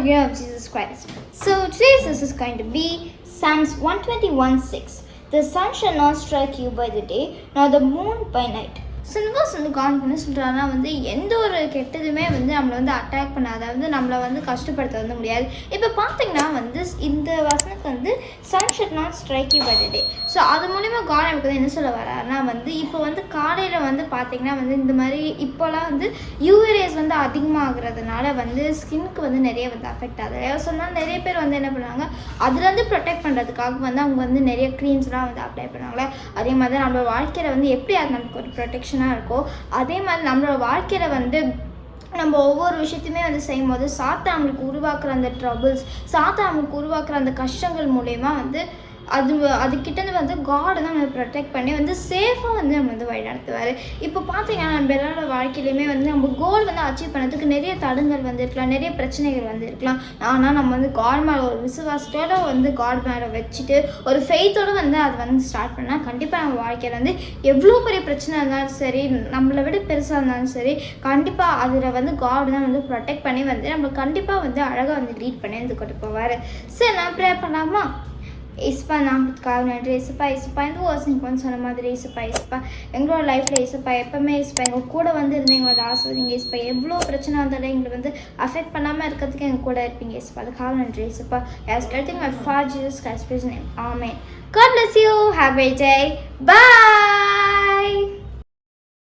year of Jesus Christ. So today's verse is going to be Psalms 121 6. The sun shall not strike you by the day, nor the moon by night. சின்வாஸ் வந்து கான் பண்ணி சொல்கிறாங்கன்னா வந்து எந்த ஒரு கெட்டதுமே வந்து நம்மளை வந்து அட்டாக் பண்ணாத வந்து நம்மளை வந்து கஷ்டப்படுத்த வந்து முடியாது இப்போ பார்த்தீங்கன்னா வந்து இந்த வசனத்துக்கு வந்து sun shall not strike you by the day so அது மூலிமா காட் எனக்கு வந்து என்ன சொல்ல வராருன்னா வந்து இப்போ வந்து காலையில் வந்து பார்த்தீங்கன்னா வந்து இந்த மாதிரி இப்போலாம் வந்து யூஏரேஸ் வந்து அதிகமாகிறதுனால வந்து ஸ்கின்னுக்கு வந்து நிறைய வந்து அஃபெக்ட் ஆகுது. சொன்னால் நிறைய பேர் வந்து என்ன பண்ணுவாங்க அதுலேருந்து ப்ரொடெக்ட் பண்ணுறதுக்காக வந்து அவங்க வந்து நிறைய க்ரீம்ஸ்லாம் வந்து அப்ளை பண்ணுவாங்களே அதே மாதிரி தான் நம்மளோட வாழ்க்கையில் வந்து எப்படி அது நமக்கு ஒரு ப்ரொடெக்ஷனாக இருக்கோ அதே மாதிரி நம்மளோட வாழ்க்கையில் வந்து நம்ம ஒவ்வொரு விஷயத்தையுமே வந்து செய்யும் போது சாத்தா நம்மளுக்கு உருவாக்குற அந்த ட்ரபுள்ஸ் சாத்தா நம்மளுக்கு உருவாக்குற அந்த கஷ்டங்கள் மூலயமா வந்து அது அதுக்கிட்டேருந்து வந்து காடு தான் நம்ம ப்ரொடெக்ட் பண்ணி வந்து சேஃபாக வந்து நம்ம வந்து வழி நடத்துவார். இப்போ பார்த்தீங்கன்னா நம்ம எல்லாரோட வாழ்க்கையிலையுமே வந்து நம்ம கோல் வந்து அச்சீவ் பண்ணதுக்கு நிறைய தடங்கள் வந்து இருக்கலாம் நிறைய பிரச்சனைகள் வந்து இருக்கலாம் ஆனால் நம்ம வந்து காட் மேலே ஒரு விசுவாசத்தோட வந்து காட் மேலே வச்சுட்டு ஒரு ஃபெய்த்தோடு வந்து அதை வந்து ஸ்டார்ட் பண்ணால் கண்டிப்பாக நம்ம வாழ்க்கையில் வந்து எவ்வளோ பெரிய பிரச்சனை இருந்தாலும் சரி நம்மளை விட பெருசாக இருந்தாலும் சரி கண்டிப்பாக அதில் வந்து காட் தான் வந்து ப்ரொடெக்ட் பண்ணி வந்து நம்ம கண்டிப்பாக வந்து அழகாக வந்து லீட் பண்ணி வந்து கொண்டு போவார். சரி நான் ப்ரே பண்ணலாமா? இசுப்பா நாமத்துக்காக நன்றி இசுப்பா இசுப்பா இந்த வாசனிக்கு வந்து சொன்ன மாதிரி இசுப்பா இசுப்பா எங்களோட லைஃப்பில் இசுப்பா எப்போவுமே இசுப்பா எங்கள் கூட வந்து இருந்து எங்களை வந்து ஆசிர்வதிங்க இசுப்பா எவ்வளோ பிரச்சனை வந்தாலும் எங்களை வந்து அஃபெக்ட் பண்ணாமல் இருக்கிறதுக்கு எங்கள் கூட இருப்பீங்க. இசுப்பா அதுக்காக நன்றி. இசுப்பா yes கருத்திங் my for Jesus Christ name amen God bless you. Have a great day. Bye.